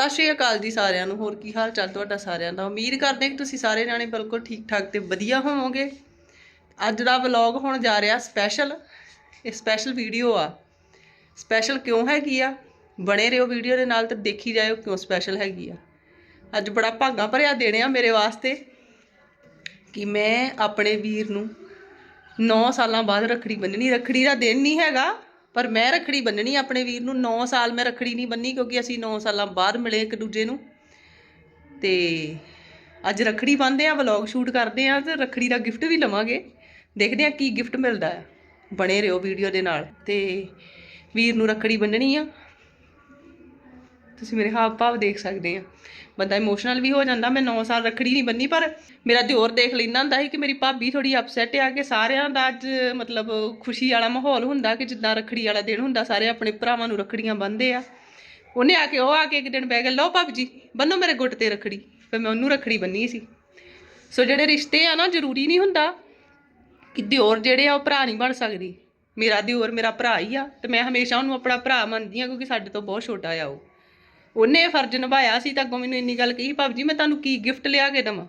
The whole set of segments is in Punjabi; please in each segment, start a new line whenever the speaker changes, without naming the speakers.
ਸਤਿ ਸ਼੍ਰੀ ਅਕਾਲ ਜੀ ਸਾਰਿਆਂ ਨੂੰ। ਹੋਰ ਕੀ ਹਾਲ ਚਾਲ ਤੁਹਾਡਾ ਸਾਰਿਆਂ ਦਾ? ਉਮੀਦ ਕਰਦੇ ਹਾਂ ਕਿ ਤੁਸੀਂ ਸਾਰੇ ਜਾਣੇ ਬਿਲਕੁਲ ਠੀਕ ਠਾਕ ਤੇ ਵਧੀਆ ਹੋਵੋਗੇ। ਅੱਜ ਦਾ ਵਲੌਗ ਹੋਣ ਜਾ ਰਿਹਾ ਸਪੈਸ਼ਲ ਇਹ ਸਪੈਸ਼ਲ ਵੀਡੀਓ ਆ। ਸਪੈਸ਼ਲ ਕਿਉਂ ਹੈਗੀ ਆ? ਬਣੇ ਰਹੋ ਵੀਡੀਓ ਦੇ ਨਾਲ ਤੇ ਦੇਖੀ ਜਾਇਓ ਕਿਉਂ ਸਪੈਸ਼ਲ ਹੈਗੀ ਆ। ਅੱਜ ਬੜਾ ਭਾਗਾ ਭਰਿਆ ਦੇਣੇ ਆ ਮੇਰੇ ਵਾਸਤੇ ਕਿ ਮੈਂ ਆਪਣੇ ਵੀਰ ਨੂੰ 9 ਸਾਲਾਂ ਬਾਅਦ ਰੱਖੜੀ ਬੰਨਣੀ ਰੱਖੜੀ ਦਾ ਦਿਨ ਨਹੀਂ ਹੈਗਾ। ਪਰ ਮੈਂ ਰੱਖੜੀ ਬੰਨਣੀ ਆਪਣੇ ਵੀਰ ਨੂੰ 9 ਸਾਲ ਮੈਂ ਰੱਖੜੀ ਨਹੀਂ ਬੰਨੀ ਕਿਉਂਕਿ ਅਸੀਂ 9 ਸਾਲਾਂ ਬਾਅਦ ਮਿਲੇ ਇੱਕ ਦੂਜੇ ਨੂੰ। ਤੇ ਅੱਜ ਰੱਖੜੀ ਬੰਨਦੇ ਆ, ਵਲੌਗ ਸ਼ੂਟ ਕਰਦੇ ਆ ਤੇ ਰੱਖੜੀ ਦਾ ਗਿਫਟ ਵੀ ਲਵਾਂਗੇ। ਦੇਖਦੇ ਆ ਕੀ ਗਿਫਟ ਮਿਲਦਾ ਹੈ। ਬਣੇ ਰਹੋ ਵੀਡੀਓ ਦੇ ਨਾਲ। ਤੇ ਵੀਰ ਨੂੰ ਰੱਖੜੀ ਬੰਨਣੀ ਆ। ਤੁਸੀਂ ਮੇਰੇ ਹਾਵ ਭਾਵ ਦੇਖ ਸਕਦੇ ਆ। ਬੰਦਾ ਇਮੋਸ਼ਨਲ ਵੀ ਹੋ ਜਾਂਦਾ, ਮੈਂ 9 ਸਾਲ ਰੱਖੜੀ ਨਹੀਂ ਬੰਨੀ, ਪਰ ਮੇਰਾ ਦਿਓਰ ਦੇਖ ਲੈਂਦਾ ਹੁੰਦਾ ਸੀ ਕਿ ਮੇਰੀ ਭਾਬੀ ਥੋੜੀ ਅਪਸੈਟ ਆ ਕਿ ਸਾਰਿਆਂ ਦਾ ਅੱਜ ਮਤਲਬ ਖੁਸ਼ੀ ਵਾਲਾ ਮਾਹੌਲ ਹੁੰਦਾ ਕਿ ਜਿੱਦਾਂ ਰੱਖੜੀ ਵਾਲਾ ਦਿਨ ਹੁੰਦਾ, ਸਾਰੇ ਆਪਣੇ ਭਰਾਵਾਂ ਨੂੰ ਰੱਖੜੀਆਂ ਬੰਨ੍ਹਦੇ ਆ। ਉਹਨੇ ਆ ਕੇ, ਉਹ ਆ ਕੇ ਇੱਕ ਦਿਨ ਬਹਿ ਗਿਆ ਲਓ ਭਾਬੀ ਜੀ ਬੰਨੋ ਮੇਰੇ ਗੁੱਟ ਤੇ ਰੱਖੜੀ। ਫਿਰ ਮੈਂ ਉਹਨੂੰ ਰੱਖੜੀ ਬੰਨੀ ਸੀ। ਸੋ ਜਿਹੜੇ ਰਿਸ਼ਤੇ ਆ ਨਾ, ਜ਼ਰੂਰੀ ਨਹੀਂ ਹੁੰਦਾ ਕਿ ਦਿਓਰ ਜਿਹੜੇ ਆ, ਉਹ ਭਰਾ ਨਹੀਂ ਬਣ ਸਕਦੀ। ਮੇਰਾ ਦਿਓਰ ਮੇਰਾ ਭਰਾ ਹੀ ਆ, ਤੇ ਮੈਂ ਹਮੇਸ਼ਾ ਉਹਨੂੰ ਆਪਣਾ ਭਰਾ ਮੰਨਦੀ ਆ, ਕਿਉਂਕਿ ਸਾਡੇ ਤੋਂ ਬਹੁਤ ਛੋਟਾ ਆ ਉਹ। ਉਹਨੇ ਫਰਜ਼ ਨਿਭਾਇਆ ਸੀ ਤਾਂ ਅੱਗੋਂ ਮੈਨੂੰ ਇੰਨੀ ਗੱਲ ਕਹੀ, ਭਾਬੀ ਜੀ, ਮੈਂ ਤੁਹਾਨੂੰ ਕੀ ਗਿਫਟ ਲਿਆ ਕੇ ਦਵਾਂ?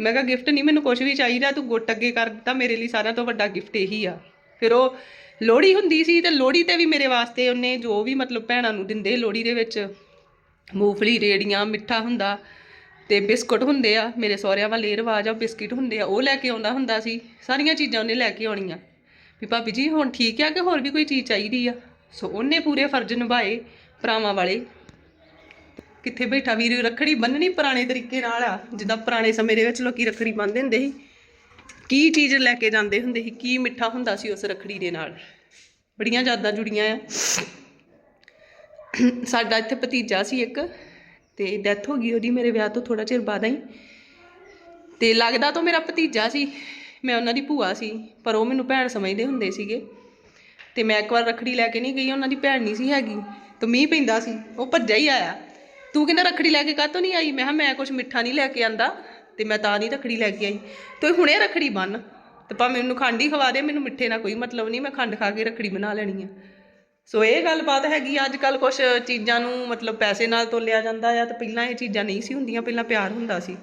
ਮੈਂ ਕਿਹਾ ਗਿਫਟ ਨਹੀਂ, ਮੈਨੂੰ ਕੁਝ ਵੀ ਚਾਹੀਦਾ, ਤੂੰ ਗੁੱਟ ਅੱਗੇ ਕਰ ਦਿੱਤਾ, ਮੇਰੇ ਲਈ ਸਾਰਿਆਂ ਤੋਂ ਵੱਡਾ ਗਿਫਟ ਇਹੀ ਆ। ਫਿਰ ਉਹ ਲੋਹੜੀ ਹੁੰਦੀ ਸੀ ਤੇ ਲੋਹੜੀ ਤੇ ਵੀ ਮੇਰੇ ਵਾਸਤੇ ਉਹਨੇ ਜੋ ਵੀ ਮਤਲਬ ਭੈਣਾਂ ਨੂੰ ਦਿੰਦੇ ਲੋਹੜੀ ਦੇ ਵਿੱਚ, ਮੂੰਗਫਲੀ, ਰੇੜੀਆਂ, ਮਿੱਠਾ ਹੁੰਦਾ ਤੇ ਬਿਸਕੁਟ ਹੁੰਦੇ ਆ, ਮੇਰੇ ਸਹੁਰਿਆਂ ਵਾਲੇ ਇਹ ਰਿਵਾਜ ਆ ਬਿਸਕਿਟ ਹੁੰਦੇ ਆ, ਉਹ ਲੈ ਕੇ ਆਉਂਦਾ ਹੁੰਦਾ ਸੀ, ਸਾਰੀਆਂ ਚੀਜ਼ਾਂ ਉਹਨੇ ਲੈ ਕੇ ਆਉਣੀਆਂ। ਵੀ ਭਾਬੀ ਜੀ, ਹੁਣ ਠੀਕ ਆ ਕਿ ਹੋਰ ਵੀ ਕੋਈ ਚੀਜ਼ ਚਾਹੀਦੀ ਆ? ਸੋ ਉਹਨੇ ਪੂਰੇ ਫਰਜ਼ ਨਿਭਾਏ। ਭਰਾਵਾਂ ਵਾਲੇ। ਕਿੱਥੇ ਬੈਠਾ ਵੀਰ, ਰੱਖੜੀ ਬੰਨਣੀ ਪੁਰਾਣੇ ਤਰੀਕੇ ਨਾਲ ਆ। ਜਿੱਦਾਂ ਪੁਰਾਣੇ ਸਮੇਂ ਦੇ ਵਿੱਚ ਲੋਕੀ ਰੱਖੜੀ ਬੰਨ੍ਹਦੇ ਹੁੰਦੇ ਸੀ। ਕੀ ਚੀਜ਼ ਲੈ ਕੇ ਜਾਂਦੇ ਹੁੰਦੇ ਸੀ, ਕੀ ਮਿੱਠਾ ਹੁੰਦਾ ਸੀ ਉਸ ਰੱਖੜੀ ਦੇ ਨਾਲ। ਬੜੀਆਂ ਯਾਦਾਂ ਜੁੜੀਆਂ ਆ। ਸਾਡਾ ਇੱਥੇ ਭਤੀਜਾ ਸੀ ਇੱਕ, ਤੇ ਡੈਥ ਹੋ ਗਈ ਉਹਦੀ ਮੇਰੇ ਵਿਆਹ ਤੋਂ ਥੋੜਾ ਚਿਰ ਬਾਅਦ ਹੀ ਤੇ ਲੱਗਦਾ ਤਾਂ ਮੇਰਾ ਭਤੀਜਾ ਸੀ, ਮੈਂ ਉਹਨਾਂ ਦੀ ਭੂਆ ਸੀ, ਪਰ ਉਹ ਮੈਨੂੰ ਭੈਣ ਸਮਝਦੇ ਹੁੰਦੇ ਸੀਗੇ। ਤੇ ਮੈਂ ਇੱਕ ਵਾਰ ਰੱਖੜੀ ਲੈ ਕੇ ਨਹੀਂ ਗਈ, ਉਹਨਾਂ ਦੀ ਭੈਣ ਨਹੀਂ ਸੀ ਹੈਗੀ। ਤੇ ਮੀਂਹ ਪੈਂਦਾ ਸੀ, ਉਹ ਭੱਜਿਆ ਹੀ ਆਇਆ। ਤੂੰ ਕਹਿੰਦਾ, ਰੱਖੜੀ ਲੈ ਕੇ ਕਾਹਤੋਂ ਨਹੀਂ ਆਈ? ਮੈਂ ਕਿਹਾ, ਮੈਂ ਕੁਝ ਮਿੱਠਾ ਨਹੀਂ ਲੈ ਕੇ ਆਂਦਾ, ਤੇ ਮੈਂ ਤਾਂ ਨਹੀਂ ਰੱਖੜੀ ਲੈ ਕੇ ਆਈ। ਤੂੰ ਹੁਣੇ ਰੱਖੜੀ ਬੰਨ, ਤੇ ਭਾਵੇਂ ਮੈਨੂੰ ਖੰਡ ਹੀ ਖਵਾ ਦੇ, ਮੈਨੂੰ ਮਿੱਠੇ ਨਾਲ ਕੋਈ ਮਤਲਬ ਨਹੀਂ, ਮੈਂ ਖੰਡ ਖਾ ਕੇ ਰੱਖੜੀ ਬਣਾ ਲੈਣੀ ਆ। ਸੋ ਇਹ ਗੱਲਬਾਤ ਹੈਗੀ ਅੱਜ ਕੱਲ ਕੁਝ ਚੀਜ਼ਾਂ ਨੂੰ ਮਤਲਬ ਪੈਸੇ ਨਾਲ ਤੋਲਿਆ ਜਾਂਦਾ ਆ, ਤੇ ਪਹਿਲਾਂ ਇਹ ਚੀਜ਼ਾਂ ਨਹੀਂ ਸੀ ਹੁੰਦੀਆਂ, ਪਹਿਲਾਂ ਪਿਆਰ ਹੁੰਦਾ ਸੀ।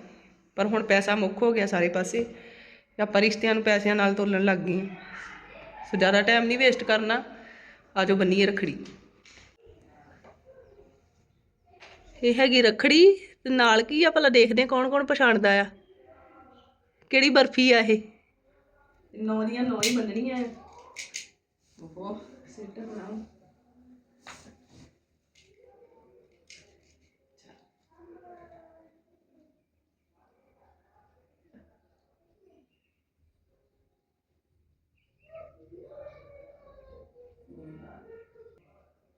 ਪਰ ਹੁਣ ਪੈਸਾ ਮੁੱਖ ਹੋ ਗਿਆ ਸਾਰੇ ਪਾਸੇ, ਆਪਾਂ ਰਿਸ਼ਤਿਆਂ ਨੂੰ ਪੈਸਿਆਂ ਨਾਲ ਤੋਲਣ ਲੱਗ ਗਏ ਸੋ ਜ਼ਿਆਦਾ ਟਾਈਮ ਨਹੀਂ ਵੇਸਟ ਕਰਨਾ, ਆਜੋ ਬੰਨੀਏ ਰੱਖੜੀ। ਇਹ ਹੈਗੀ ਰੱਖੜੀ, ਤੇ ਨਾਲ ਕੀ ਆ ਭਲਾ ਦੇਖਦੇ ਹਾਂ ਕੌਣ ਕੌਣ ਪਛਾਣਦਾ ਆ? ਕਿਹੜੀ ਬਰਫੀ ਆ ਇਹ? ਨੌ ਦੀਆਂ ਨੌ ਹੀ ਬੰਨਣੀਆਂ ਆ। ਓਹੋ, ਸਿੱਟ ਬਣਾਓ।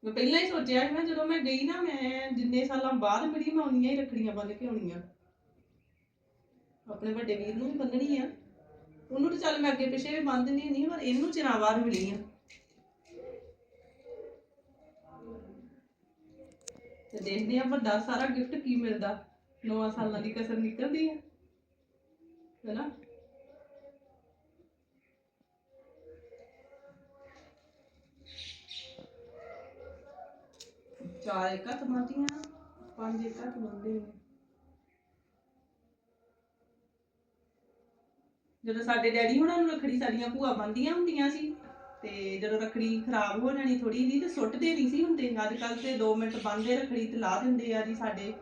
ਮੈਂ ਪਹਿਲਾਂ ਹੀ ਸੋਚਿਆ ਸੀ ਨਾ, ਜਦੋਂ ਮੈਂ ਗਈ ਨਾ, ਮੈਂ ਜਿੰਨੇ ਸਾਲਾਂ ਬਾਅਦ ਮਿਲੀ ਮੈਂ ਉਨੀਆਂ ਹੀ ਰੱਖੜੀਆਂ ਬੰਨ ਕੇ ਆਉਣੀਆਂ। ਆਪਣੇ ਵੱਡੇ ਵੀਰ ਨੂੰ ਵੀ ਬੰਨਣੀ ਆ। ਉਹਨੂੰ ਤਾਂ ਚੱਲ ਮੈਂ ਅੱਗੇ ਪਿੱਛੇ ਵੀ ਬੰਨ ਦਿੰਦੀ ਨਹੀਂ ਪਰ ਇਹਨੂੰ ਚਿਰਾਂ ਬਾਅਦ ਮਿਲੀ ਆ। ਤੇ ਦੇਖਦੇ ਆ ਵੱਡਾ ਸਾਰਾ ਗਿਫਟ ਕੀ ਮਿਲਦਾ। 9 ਸਾਲਾਂ ਦੀ ਕਸਰ ਨਿਕਲਦੀ ਆ। ਹੈਨਾ? ਚਾਰ ਇੱਕ ਹੱਥ ਪੰਜ ਇੱਕ ਹੱਥ ਨੇ ਜਦੋਂ ਸਾਡੇ ਡੈਡੀ ਹੁਣਾਂ ਨੂੰ ਰੱਖੜੀ ਸਾਡੀਆਂ ਭੂਆ ਬੰਦੀਆਂ ਹੁੰਦੀਆਂ ਸੀ, ਤੇ ਜਦੋਂ ਰੱਖੜੀ ਖਰਾਬ ਹੋ ਜਾਣੀ ਥੋੜੀ ਜੀ ਤੇ ਸੁੱਟਦੇ ਨਹੀਂ ਸੀ ਹੁੰਦੇ। ਅੱਜ ਕੱਲ ਤੇ 2 ਮਿੰਟ ਬੰਨਦੇ ਰੱਖੜੀ ਤੇ ਲਾ ਦਿੰਦੇ ਆ ਜੀ ਸਾਡੇ।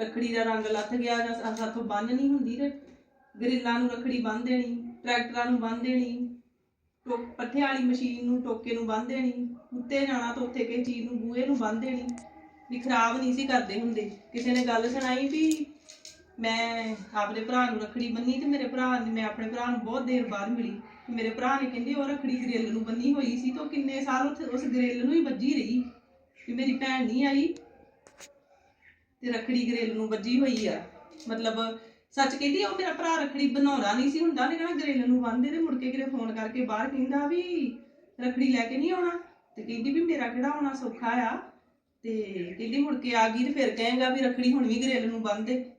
ਰੱਖੜੀ ਦਾ ਰੰਗ ਲੱਥ ਗਿਆ ਜਾਂ ਸਾਥੋਂ ਬੰਨ ਨਹੀਂ ਹੁੰਦੀ ਤੇ ਗਰਿੱਲਾਂ ਨੂੰ ਰੱਖੜੀ ਬੰਨ ਦੇਣੀ, ਟਰੈਕਟਰਾਂ ਨੂੰ ਬੰਨ ਦੇਣੀ, ਟੋ ਪੱਠੇ ਵਾਲੀ ਮਸ਼ੀਨ ਨੂੰ ਟੋਕੇ ਨੂੰ ਬੰਨ ਦੇਣੀ। ਉੱਤੇ ਜਾਣਾ ਤਾਂ ਉੱਥੇ ਕਿਸੇ ਚੀਜ਼ ਨੂੰ, ਬੂਹੇ ਨੂੰ ਬੰਨ ਦੇਣੀ। ਵੀ ਖਰਾਬ ਨਹੀਂ ਸੀ ਕਰਦੇ ਹੁੰਦੇ। ਕਿਸੇ ਨੇ ਗੱਲ ਸੁਣਾਈ ਵੀ ਮੈਂ ਆਪਣੇ ਭਰਾ ਨੂੰ ਰੱਖੜੀ ਬੰਨੀ ਤੇ ਮੇਰੇ ਭਰਾ ਨੇ, ਮੈਂ ਆਪਣੇ ਭਰਾ ਨੂੰ ਬਹੁਤ ਦੇਰ ਬਾਅਦ ਮਿਲੀ। ਤੇ ਮੇਰੇ ਭਰਾ ਨੇ ਕਹਿੰਦੀ, ਉਹ ਰੱਖੜੀ ਗ੍ਰਿਲ ਨੂੰ ਬੰਨੀ ਹੋਈ ਸੀ ਤੇ ਉਹ ਕਿੰਨੇ ਸਾਲ ਉੱਥੇ ਉਸ ਗ੍ਰਿਲ ਨੂੰ ਹੀ ਵੱਜੀ ਰਹੀ। ਵੀ ਮੇਰੀ ਭੈਣ ਨਹੀਂ ਆਈ। ਤੇ ਰੱਖੜੀ ਗ੍ਰਿਲ ਨੂੰ ਵੱਜੀ ਹੋਈ ਆ। ਮਤਲਬ ਸੱਚ ਕਹਿੰਦੀ, ਉਹ ਮੇਰਾ ਭਰਾ ਰੱਖੜੀ ਬਣਾਉਣਾ ਨਹੀਂ ਸੀ ਹੁੰਦਾ। ਨੇ ਕਹਿੰਦਾ ਗ੍ਰਿਲ ਨੂੰ ਬੰਨਦੇ ਤੇ ਮੁੜ ਕੇ ਕਿਤੇ ਫੋਨ ਕਰਕੇ ਬਾਹਰ ਕਹਿੰਦਾ ਵੀ ਰੱਖੜੀ ਲੈ ਕੇ ਨਹੀਂ ਆਉਣਾ। ਤੇ ਕਹਿੰਦੀ ਵੀ ਮੇਰਾ ਕਿਹੜਾ ਆਉਣਾ ਸੌਖਾ ਆ। ਤੇ ਕਹਿੰਦੀ ਮੁੜ ਕੇ ਆ ਗਈ ਤੇ ਫਿਰ ਕਹੇਗਾ ਵੀ ਰੱਖੜੀ ਹੁਣ ਵੀ ਗ੍ਰਿਲ ਨੂੰ ਬੰਨ ਦੇ।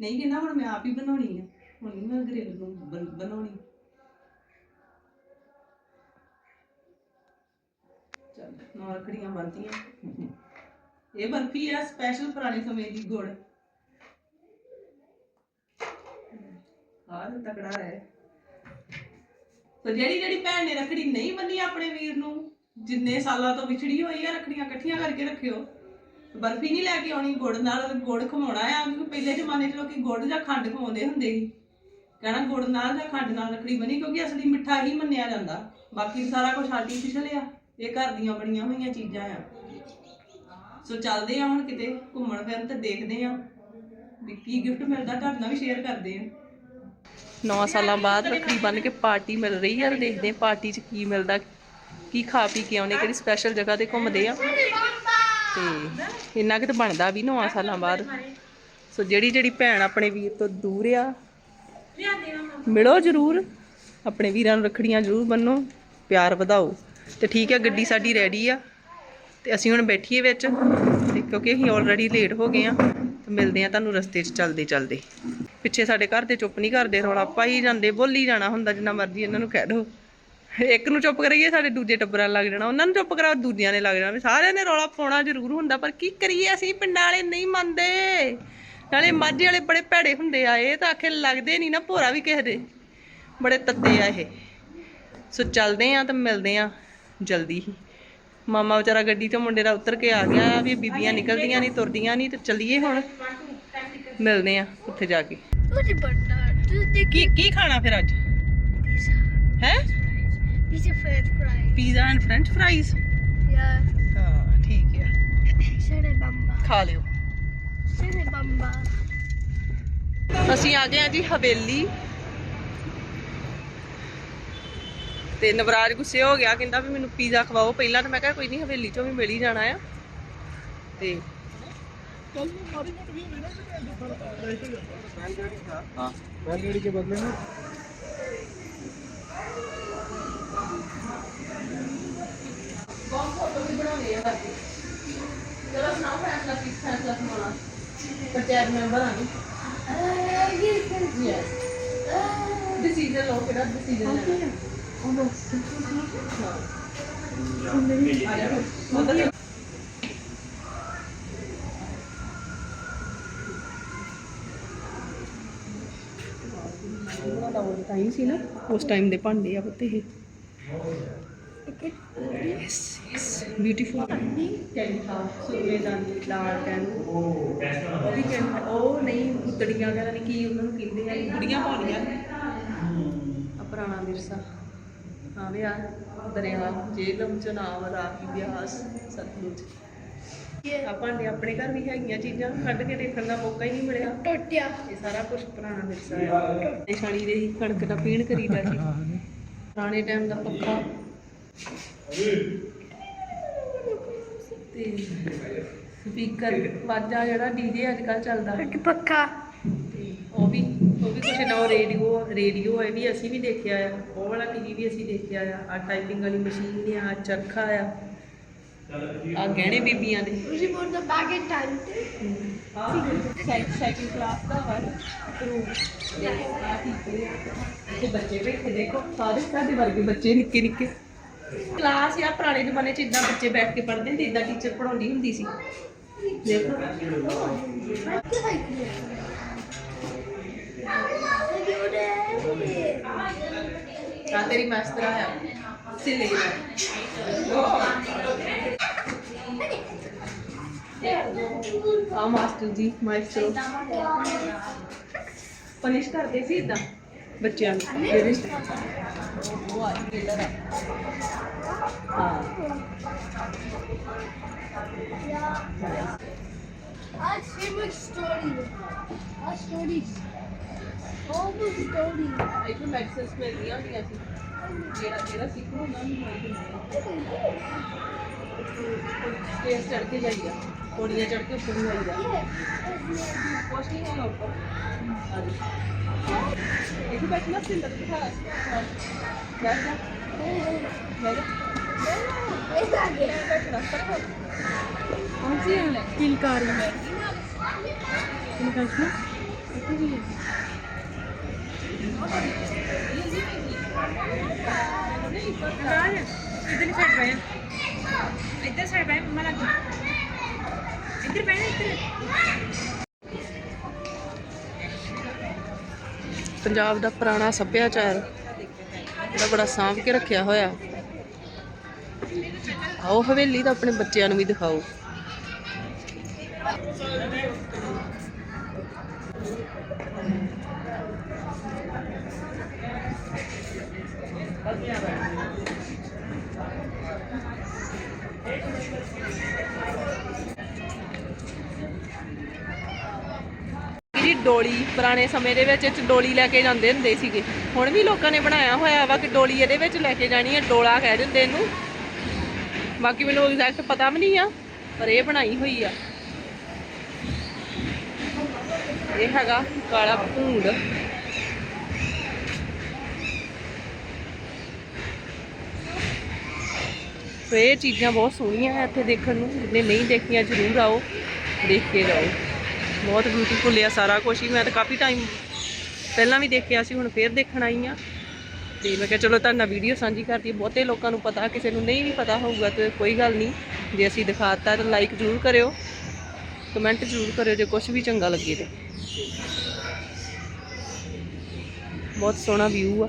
ਨਹੀਂ ਕਹਿੰਦਾ ਹੁਣ ਮੈਂ ਆਪ ਹੀ ਬਣਾਉਣੀ ਆ। ਹੁਣ ਨਹੀਂ ਮੈਂ ਗ੍ਰਿਲ ਨੂੰ ਬਣ- ਬਣਾਉਣੀ। ਚੱਲ, ਨੌ ਰੱਖੜੀਆਂ ਬੰਨਤੀਆਂ ਇਹ ਬਰਫੀ ਆ ਸਪੈਸ਼ਲ ਪੁਰਾਣੇ ਸਮੇਂ ਦੀ ਗੁੜ। ਹਾਂ ਤਕੜਾ ਹੈ। ਸੋ ਜਿਹੜੀ ਜਿਹੜੀ ਭੈਣ ਨੇ ਰੱਖੜੀ ਨਹੀਂ ਬੰਨੀ ਆਪਣੇ ਵੀਰ ਨੂੰ ਜਿੰਨੇ ਸਾਲਾਂ ਤੋਂ ਵਿਛੜੀ ਹੋਈ ਆ, ਰੱਖੜੀਆਂ ਇਕੱਠੀਆਂ ਕਰਕੇ ਰੱਖਿਓ। ਬਰਫੀ ਨਹੀਂ ਲੈ ਕੇ ਆਉਣੀ, ਗੁੜ ਨਾਲ ਗੁੜ ਖਵਾਉਣਾ ਆ, ਕਿਉਂਕਿ ਪਹਿਲੇ ਜ਼ਮਾਨੇ 'ਚ ਲੋਕੀ ਗੁੜ ਜਾਂ ਖੰਡ ਖਵਾਉਂਦੇ ਹੁੰਦੇ ਸੀ। ਕਹਿਣਾ ਗੁੜ ਨਾਲ ਜਾਂ ਖੰਡ ਨਾਲ ਰੱਖੜੀ ਬਣੀ, ਕਿਉਂਕਿ ਅਸਲੀ ਮਿੱਠਾ ਹੀ ਮੰਨਿਆ ਜਾਂਦਾ। ਬਾਕੀ ਸਾਰਾ ਕੁਝ ਆਰਟੀਫੀਸ਼ਲ ਆ, ਇਹ ਘਰ ਦੀਆਂ ਬਣੀਆਂ ਹੋਈਆਂ ਚੀਜ਼ਾਂ ਆ। ਸੋ ਚੱਲਦੇ ਆ ਹੁਣ ਕਿਤੇ ਘੁੰਮਣ ਫਿਰਨ ਤੇ ਦੇਖਦੇ ਆ ਵੀ ਕੀ ਗਿਫਟ ਮਿਲਦਾ, ਤੁਹਾਡੇ ਨਾਲ ਵੀ ਸ਼ੇਅਰ ਕਰਦੇ ਆ। 9 ਸਾਲਾਂ ਬਾਅਦ ਰੱਖੜੀ ਬੰਨ ਕੇ ਪਾਰਟੀ ਮਿਲ ਰਹੀ ਹੈ ਦੇਖਦੇ ਆ ਪਾਰਟੀ 'ਚ ਕੀ ਮਿਲਦਾ ਕੀ ਖਾ ਪੀ ਕੇ ਆਉਣੇ ਕਿਹੜੀ ਸਪੈਸ਼ਲ ਜਗ੍ਹਾ ਤੇ ਘੁੰਮਦੇ ਆ? ਤੇ ਇੰਨਾ ਕਿ ਤਾਂ ਬਣਦਾ ਵੀ 9 ਸਾਲਾਂ ਬਾਅਦ। ਸੋ ਜਿਹੜੀ ਜਿਹੜੀ ਭੈਣ ਆਪਣੇ ਵੀਰ ਤੋਂ ਦੂਰ ਆ, ਮਿਲੋ ਜਰੂਰ। ਆਪਣੇ ਵੀਰਾਂ ਨੂੰ ਰੱਖੜੀਆਂ ਜਰੂਰ ਬੰਨੋ, ਪਿਆਰ ਵਧਾਓ। ਤੇ ਠੀਕ ਹੈ ਗੱਡੀ ਸਾਡੀ ਰੈਡੀ ਆ। ਤੇ ਅਸੀਂ ਹੁਣ ਬੈਠੀਏ ਵਿੱਚ, ਤੇ ਕਿਉਂਕਿ ਅਸੀਂ ਆਲਰੇਡੀ ਲੇਟ ਹੋ ਗਏ ਆ, ਤੇ ਮਿਲਦੇ ਆ ਤੁਹਾਨੂੰ ਰਸਤੇ 'ਚ ਚੱਲਦੇ ਚੱਲਦੇ। ਪਿੱਛੇ ਸਾਡੇ ਘਰ ਦੇ ਚੁੱਪ ਨਹੀਂ ਕਰਦੇ, ਰੌਲਾ ਪਾਈ ਜਾਂਦੇ, ਬੋਲੀ ਜਾਣਾ ਹੁੰਦਾ ਜਿੰਨਾ ਮਰਜ਼ੀ ਇਹਨਾਂ ਨੂੰ ਕਹਿ ਦੋ ਇੱਕ ਨੂੰ ਚੁੱਪ ਕਰਾਈਏ ਸਾਡੇ ਦੂਜੇ ਟੱਬਰਾਂ ਲੱਗ ਜਾਣਾ ਉਹਨਾਂ ਨੂੰ ਚੁੱਪ ਕਰਾਓ ਦੂਜਿਆਂ ਨੇ ਲੱਗ ਜਾਣਾ। ਸਾਰਿਆਂ ਨੇ ਰੌਲਾ ਪਾਉਣਾ ਜ਼ਰੂਰ ਹੁੰਦਾ ਪਰ ਕੀ ਕਰੀਏ ਅਸੀਂ? ਪਿੰਡਾਂ ਵਾਲੇ ਨਹੀਂ ਮੰਨਦੇ। ਨਾਲੇ ਮਾਝੇ ਵਾਲੇ ਬੜੇ ਭੈੜੇ ਹੁੰਦੇ ਆ ਇਹ ਤਾਂ ਆਖੇ ਲੱਗਦੇ ਨਹੀਂ ਨਾ ਭੋਰਾ ਵੀ ਕਿਸੇ ਦੇ। ਬੜੇ ਤੱਤੇ ਆ ਇਹ। ਸੋ ਚੱਲਦੇ ਆ ਤਾਂ ਮਿਲਦੇ ਆ ਜਲਦੀ ਹੀ। ਮਾਮਾ ਵਿਚਾਰਾ ਗੱਡੀ ਤੋਂ ਮੁੰਡੇ ਦਾ ਉਤਰ ਕੇ ਆ ਗਿਆ ਆ ਵੀ ਬੀਬੀਆਂ ਨਿਕਲਦੀਆਂ ਨਹੀਂ ਤੁਰਦੀਆਂ ਨਹੀਂ ਤੇ ਚੱਲੀਏ ਹੁਣ। ਮਿਲਦੇ ਆ ਉੱਥੇ ਜਾ ਕੇ। ਕੀ ਕੀ ਖਾਣਾ ਫਿਰ ਅੱਜ? ਹੈ? Pizza and french fries
Yeah.
ਹਾਂ ਠੀਕ ਆ
Sere bamba.
ਖਾ ਲਿਓ
Sere bamba.
ਅਸੀਂ ਆ ਗਏ ਆ ਜੀ ਹਵੇਲੀ। ਤੇ ਨਵਰਾਜ ਗੁੱਸੇ ਹੋ ਗਿਆ ਕਹਿੰਦਾ ਵੀ ਮੈਨੂੰ ਪੀਜ਼ਾ ਖਵਾਓ ਪਹਿਲਾਂ ਤਾਂ ਮੈਂ ਕਿਹਾ ਕੋਈ ਨਹੀਂ ਹਵੇਲੀ ਚੋਂ ਵੀ ਮਿਲ ਹੀ ਜਾਣਾ ਆ। ਤੇ ਕੌਣ ਫੋਟੋ ਵੀ ਬਣਾਉਣੀ ਹੈ ਬਾਕੀ। ਚਲੋ ਸੁਣਾਓ ਫੈਸਲਾ ਕੀ ਫੈਸਲਾ ਸੁਣਾਉਣਾ? ਪੰਚਾਇਤ ਮੈਂਬਰ ਆ ਜੀ ਯੈਸ ਡਿਸੀਜਨ ਲਓ ਕਿਹੜਾ ਡਿਸੀਜਨ ਲੈਣਾ। ਮਤਲਬ ਟਾਈਮ ਸੀ ਨਾ ਉਸ ਟਾਈਮ ਦੇ ਭਾਂਡੇ ਆ ਪੁੱਤੇ ਇਹ। ਯੈਸ ਯੈਸ ਬਿਊਟੀਫੁਲ ਕੈਂਡੀ ਥਾ ਸੁਰਮੇ ਦਾ ਲਾਲ ਕੈਨ ਉਹ ਵੀ ਕਹਿੰਦੇ ਉਹ ਨਹੀਂ ਗੁੱਤੜੀਆਂ ਕਹਿੰਦਾ ਨਹੀਂ ਕੀ ਉਹਨਾਂ ਨੂੰ ਕਹਿੰਦੇ ਆ ਗੁੜੀਆਂ ਪਾਉਣੀਆਂ ਆ ਪੁਰਾਣਾ ਵਿਰਸਾ ਹਾਂ ਵੀ ਆ ਦਰਿਆ ਜੇਲਮ ਚਨਾਵ ਰਾਹੀ ਬਿਆਸ ਸਤਲੁਜ ਆ ਭਾਂਡੇ ਆਪਣੇ ਘਰ ਵੀ ਹੈਗੀਆਂ ਚੀਜ਼ਾਂ ਕੱਢ ਕੇ ਦੇਖਣ ਦਾ ਮੌਕਾ ਹੀ ਨਹੀਂ ਮਿਲਿਆ
Tortilla.
ਇਹ ਸਾਰਾ ਕੁਝ ਪੁਰਾਣਾ ਵਿਰਸਾ ਹੈ ਨਿਸ਼ਾਨੀ ਦੇ ਹੀ ਕਣਕ ਦਾ ਪੀਣ ਕਰੀਦਾ ਸੀ ਪੁਰਾਣੇ ਟਾਈਮ ਦਾ ਪੱਖਾ ਤੇ ਸਪੀਕਰ ਵਾਜਾ ਜਿਹੜਾ ਡੀਜੇ ਅੱਜ ਕੱਲ ਚੱਲਦਾ। ਹੈ
Paka.
ਤੇ ਉਹ ਵੀ ਉਹ ਵੀ ਕੁਛ ਨਾ ਰੇਡੀਓ ਰੇਡੀਓ ਹੈ ਵੀ ਅਸੀਂ ਵੀ ਦੇਖਿਆ ਆ। ਉਹ ਵਾਲਾ ਟੀਵੀ ਵੀ ਅਸੀਂ ਦੇਖਿਆ ਆ। ਆ ਟਾਈਪਿੰਗ ਵਾਲੀ ਮਸ਼ੀਨ ਆ ਚਰਖਾ ਆ। ਆ ਗਹਿਣੇ ਬੀਬੀਆਂ ਦੇ।
Was it more the bag and time?
Second class the washroom ਤੇ ਤੇ ਬੱਚੇ ਬੈਠੇ ਦੇਖੋ ਸਾਰੇ ਸਾਡੇ ਵਰਗੇ ਬੱਚੇ ਨਿੱਕੇ ਨਿੱਕੇ ਕਲਾਸ ਆ ਪੁਰਾਣੇ ਜ਼ਮਾਨੇ ਚ ਇਦਾਂ ਬੱਚੇ ਬੈਠ ਕੇ ਪੜ੍ਹਦੇ ਹੁੰਦੇ ਇਦਾਂ ਟੀਚਰ ਪੜਾਉਂਦੀ ਹੁੰਦੀ ਸੀ। ਦੇਖੋ। ਆ ਤੇਰੀ ਮਾਸਟਰਾ ਆ ਸਿਲੇ ਆ। ਮਾਸਟਰ ਜੀ ਮਾਸਟਰ ਪਨਿਸ਼ ਕਰਦੇ ਸੀ ਇਦਾਂ ਬੱਚਿਆਂ ਨੂੰ ਜਿਹੜੇ ਉਹ ਆ ਟੇਲਰ ਆ ਹਾਂ
I'll say my story. Our stories. All the stories.
ਇੱਥੇ ਮੈਡੀਸਿਨਸ ਮਿਲਦੀਆਂ ਹੁੰਦੀਆਂ ਸੀ ਜਿਹੜਾ ਜਿਹੜਾ ਸਿੱਖ ਹੁੰਦਾ ਉਹਨੂੰ ਸਟੇਜ ਚੜ ਕੇ ਜਾਈਦਾ ਪੌੜੀਆਂ ਚੜ ਕੇ ਉੱਪਰ ਨੂੰ ਆਈਦਾ ਕੁਛ ਨਹੀਂ ਹੋਣਾ ਉੱਪਰ ਆ ਜਾਓ। ਇੱਥੇ ਬੈਠਣਾ ਸਿੰਦਰ ਦਿਖਾ ਬੈਠ ਜਾ ਬੈਠ ਜਾ ਬੈਠਣਾ ਪਰ ਹੋ ਕੌਣ ਸੀ ਹੈ ਕਿਲਕਾਰੀ ਮੈਂ ਕਿਲਕਾਰੀ ਇੱਥੇ ਵੀ ਹੈ
ਇਧਰ
ਪੰਜਾਬ ਦਾ ਪੁਰਾਣਾ ਸੱਭਿਆਚਾਰ ਜਿਹੜਾ ਬੜਾ ਸਾਂਭ ਕੇ ਰੱਖਿਆ ਹੋਇਆ। ਆਓ ਹਵੇਲੀ ਤਾਂ ਆਪਣੇ ਬੱਚਿਆਂ ਨੂੰ ਵੀ ਦਿਖਾਓ। ਡੋਲੀ, ਪੁਰਾਣੇ ਸਮੇਂ ਦੇ ਵਿੱਚ ਇਹ 'ਚ ਡੋਲੀ ਲੈ ਕੇ ਜਾਂਦੇ ਹੁੰਦੇ ਸੀਗੇ। ਹੁਣ ਵੀ ਲੋਕਾਂ ਨੇ ਬਣਾਇਆ ਹੋਇਆ ਵਾ ਕਿ ਡੋਲੀ ਇਹਦੇ ਵਿੱਚ ਲੈ ਕੇ ਜਾਣੀ ਹੈ ਡੋਲਾ ਕਹਿ ਦਿੰਦੇ ਇਹਨੂੰ। ਬਾਕੀ ਮੈਨੂੰ ਐਗਜ਼ੈਕਟ ਪਤਾ ਵੀ ਨਹੀਂ ਆ, ਪਰ ਇਹ ਬਣਾਈ ਹੋਈ ਆ। ਇਹ ਹੈਗਾ ਕਾਲਾ ਭੂੰਡ। ਸੋ ਇਹ ਚੀਜ਼ਾਂ ਬਹੁਤ ਸੋਹਣੀਆਂ ਇੱਥੇ ਦੇਖਣ ਨੂੰ ਜਿਹਨੇ ਨਹੀਂ ਦੇਖੀਆਂ ਜ਼ਰੂਰ ਆਓ, ਦੇਖ ਕੇ ਜਾਓ। ਬਹੁਤ ਬਿਊਟੀਫੁਲ ਆ ਸਾਰਾ ਕੁਝ ਹੀ। ਮੈਂ ਤਾਂ ਕਾਫੀ ਟਾਈਮ ਪਹਿਲਾਂ ਵੀ ਦੇਖਿਆ ਸੀ, ਹੁਣ ਫੇਰ ਦੇਖਣ ਆਈ ਆ ਤੇ ਮੈਂ ਕਿਹਾ ਚਲੋ ਤੁਹਾਡੇ ਨਾਲ ਵੀਡੀਓ ਸਾਂਝੀ ਕਰਦੀ ਬਹੁਤੇ ਲੋਕਾਂ ਨੂੰ ਪਤਾ, ਕਿਸੇ ਨੂੰ ਨਹੀਂ ਵੀ ਪਤਾ ਹੋਊਗਾ ਤੇ ਕੋਈ ਗੱਲ ਨਹੀਂ। ਜੇ ਅਸੀਂ ਦਿਖਾਤਾ ਤਾਂ ਲਾਈਕ ਜ਼ਰੂਰ ਕਰਿਓ। ਕਮੈਂਟ ਜ਼ਰੂਰ ਕਰਿਓ, ਜੇ ਕੁਝ ਵੀ ਚੰਗਾ ਲੱਗੇ ਤੇ। ਬਹੁਤ ਸੋਹਣਾ ਵਿਊ ਆ।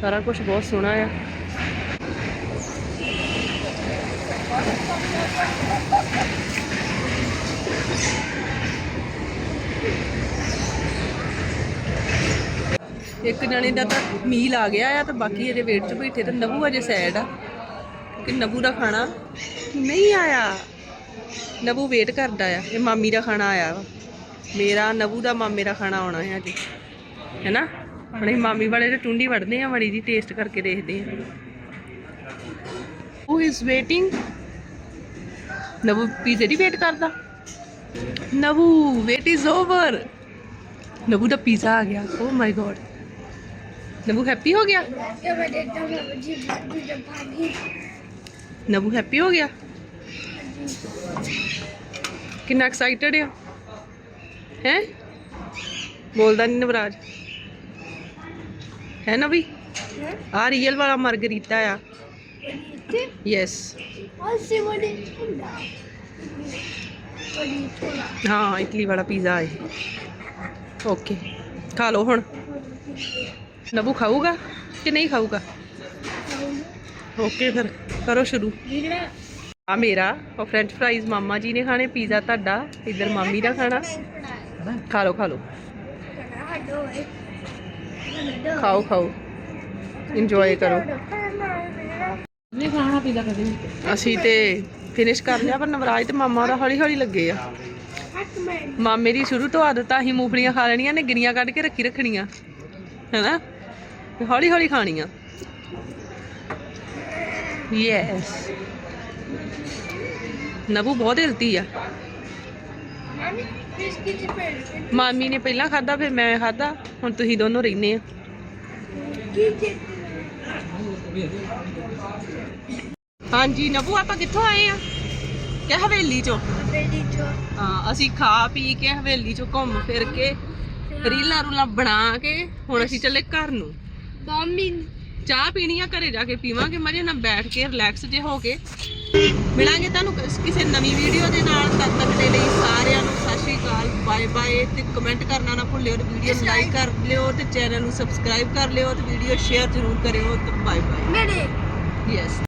ਸਾਰਾ ਕੁਝ ਬਹੁਤ ਸੋਹਣਾ ਆ। ਇੱਕ ਜਣੇ ਦਾ ਤਾਂ ਮੀਲ ਆ ਗਿਆ ਆ, ਤੇ ਬਾਕੀ ਇਹਦੇ ਵੇਟ 'ਚ ਬੈਠੇ, ਤੇ ਨਬੂ ਅਜੇ ਸੈਡ ਆ। ਕਿ ਨਬੂ ਦਾ ਖਾਣਾ ਨਹੀਂ ਆਇਆ। ਨਬੂ ਵੇਟ ਕਰਦਾ ਆ, ਇਹ ਮਾਮੀ ਦਾ ਖਾਣਾ ਆਇਆ ਵਾ। ਮੇਰਾ ਨਬੂ ਦਾ ਮਾਮੇ ਦਾ ਖਾਣਾ ਆਉਣਾ ਹੈ ਅੱਜ। ਹੈਨਾ? ਹੁਣ ਮਾਮੀ ਵਾਲੇ ਤੇ ਟੁੰਡੀ ਵੜਦੇ ਆ, ਮੜੀ ਦੀ ਟੇਸਟ ਕਰਕੇ ਦੇਖਦੇ ਆ। ਹੂ ਇਜ਼ ਵੇਟਿੰਗ ਨਬੂ ਪੀਜ਼ੇ ਦੀ ਵੇਟ ਕਰਦਾ। ਨਬੂ ਵੇਟ ਇਜ਼ ਓਵਰ ਨਬੂ ਦਾ ਪੀਜ਼ਾ ਆ ਗਿਆ ਓ ਮਾਈ ਗॉड ਨਬੂ ਹੈਪੀ ਹੋ ਗਿਆ
ਕਿ ਮੈਂ ਦੇਖਦਾ ਹਾਂ ਜੀ ਜੀ ਜਬ ਭਾਗੀ
ਨਬੂ ਹੈਪੀ ਹੋ ਗਿਆ ਕਿੰਨਾ ਐਕਸਾਈਟਡ ਆ ਹੈ ਬੋਲਦਾ ਨਹੀਂ ਨਵਰਾਜ ਹੈ ਹਾਂ ਇਟਲੀ ਵਾਲਾ ਪੀਜ਼ਾ ਹੈ ਓਕੇ ਖਾ ਲਓ ਹੁਣ ਨਬੂ ਖਾਊਗਾ ਕਿ ਨਹੀਂ ਖਾਊਗਾ ਓਕੇ ਫਿਰ ਕਰੋ ਸ਼ੁਰੂ
ਜਿਹੜਾ
ਆ ਮੇਰਾ ਉਹ ਫ੍ਰੈਂਚ ਫਰਾਈਜ਼ ਮਾਮਾ ਜੀ ਨੇ ਖਾਣੇ ਪੀਜ਼ਾ ਤੁਹਾਡਾ ਇੱਧਰ ਮਾਮੀ ਦਾ ਖਾਣਾ ਖਾ ਲਓ ਖਾ ਲਓ
ਹਟੋ ਏ
ਖਾਓ ਖਾਓ ਇੰਜੋਏ ਕਰੋ
ਨਹੀਂ ਖਾਣਾ ਪੀਦਾ ਕਦੇ
ਅਸੀਂ ਤੇ ਫਿਨਿਸ਼ ਕਰ ਲਿਆ, ਪਰ ਨਵਰਾਜ ਤੇ ਮਾਮਾ ਦਾ ਹੌਲੀ ਹੌਲੀ ਲੱਗੇ ਆ। ਮਾਮੇ ਦੀ ਸ਼ੁਰੂ ਤੋਂ ਆਦਤ ਆ, ਅਸੀਂ ਮੂੰਗਫਲੀਆਂ ਖਾ ਲੈਣੀਆਂ ਨੇ, ਗਿਰੀਆਂ ਕੱਢ ਕੇ ਰੱਖੀ ਰੱਖਣੀਆਂ, ਹੈਨਾ? ਹੌਲੀ ਹੌਲੀ ਖਾਣੀਆਂ। ਯੈਸ ਨਬੂ ਬਹੁਤ ਹਿਲਤੀ ਆ।
ਮਾਮੀ
ਨੇ ਪਹਿਲਾਂ ਖਾਦਾ ਫਿਰ ਮੈਂ ਖਾਦਾ ਹੁਣ ਤੁਸੀਂ ਦੋਨੋਂ ਰਹਿੰਦੇ ਆ। ਹਾਂਜੀ ਨਬੂ ਆਪਾਂ ਕਿੱਥੋਂ ਆਏ ਆ? ਕਿ ਹਵੇਲੀ ਚੋਂ?
ਬੇੜੀ ਚੋ।
ਹਾਂ ਅਸੀਂ ਖਾ ਪੀ ਕੇ ਹਵੇਲੀ ਚੋਂ ਘੁੰਮ ਫਿਰ ਕੇ ਰੀਲਾਂ ਰੂਲਾਂ ਬਣਾ ਕੇ ਹੁਣ ਅਸੀਂ ਚੱਲੇ ਘਰ ਨੂੰ।
ਮਾਮੀ
ਚਾਹ ਪੀਣੀ ਆ ਘਰੇ ਜਾ ਕੇ ਪੀਵਾਂਗੇ ਮਜੇ ਨਾਲ ਬੈਠ ਕੇ ਰਿਲੈਕਸ ਜੇ ਹੋ ਕੇ। ਮਿਲਾਂਗੇ ਤੁਹਾਨੂੰ ਕਿਸ- ਕਿਸੇ ਨਵੀਂ ਵੀਡੀਓ ਦੇ ਨਾਲ। ਤਦ ਤੱਕ ਦੇ ਲਈ ਸਾਰਿਆਂ ਨੂੰ ਸਤਿ ਸ਼੍ਰੀ ਅਕਾਲ ਬਾਏ ਬਾਏ ਤੇ ਕਮੈਂਟ ਕਰਨਾ ਨਾ ਭੁੱਲਿਓ ਤੇ ਵੀਡੀਓ ਨੂੰ ਲਾਈਕ ਕਰ ਲਿਓ ਤੇ ਚੈਨਲ ਨੂੰ ਸਬਸਕ੍ਰਾਈਬ ਕਰ ਲਿਓ ਤੇ ਵੀਡੀਓ ਸ਼ੇਅਰ ਜ਼ਰੂਰ ਕਰਿਓ ਤੇ ਬਾਏ ਬਾਏ
ਮੇਰੇ।
ਯੈਸ